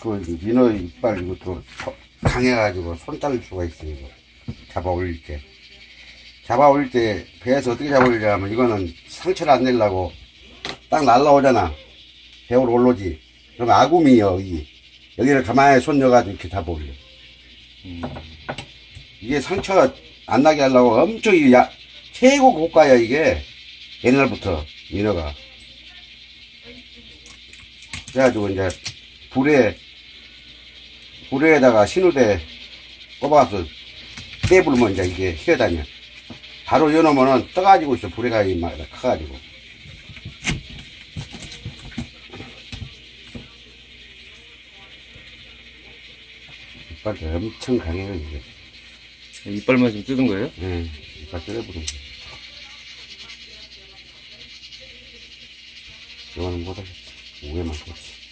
그 민어 이빨 이것도 더 강해가지고 손 자를 수가 있어요. 잡아 올릴 때. 잡아 올릴 때 배에서 어떻게 잡아 올리냐 하면 이거는 상처를 안 내려고 딱 날라오잖아. 배우로 올라오지. 그럼 아구미 여기. 여기를 가만히 손 넣어가지고 이렇게 잡아 올려. 이게 상처 안 나게 하려고 엄청 이 야, 최고 고가야 이게. 옛날부터 민어가. 그래가지고 이제 불에 불에다가 신우대 꼽아서 떼불면 이제 이게 휘어다녀. 바로 여놓으면은 떠가지고 있어 불에 가이 막 커가지고. 이빨도 엄청 강해요 이게. 이빨만 좀 뜯은 거예요? 예, 이빨 뜯어보는 거. 이거는 못하겠지. 우에만 꽂지.